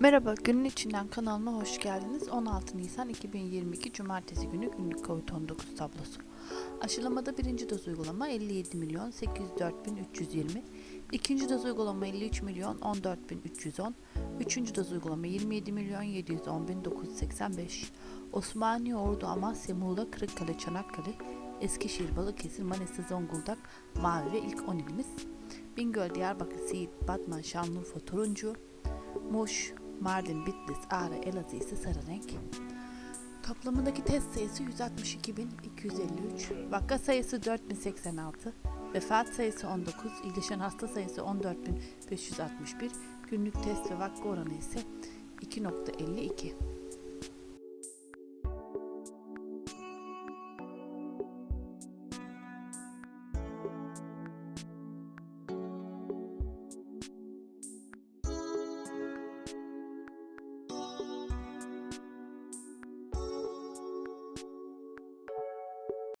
Merhaba, günün içinden kanalıma hoş geldiniz. 16 Nisan 2022 Cumartesi günü günlük COVID-19 tablosu. Aşılamada birinci doz uygulama 57 milyon 804 bin 320, ikinci doz uygulama 53 milyon 14 bin 310, üçüncü doz uygulama 27 milyon 710 bin 985. Osmaniye, Ordu, Amasya, Muğla, Kırıkkale, Çanakkale, Eskişehir, Balıkesir, Manisa, Zonguldak, Mavi ve ilk 10 ilimiz. Bingöl, Diyarbakır, Siirt, Batman, Şanlıurfa, Turuncu, Muş, Mardin, Bitlis, Ağrı, Elazığ ise sarı renk. Toplamındaki test sayısı 162.253, vaka sayısı 4086, vefat sayısı 19, iyileşen hasta sayısı 14.561, günlük test ve vaka oranı ise 2.52.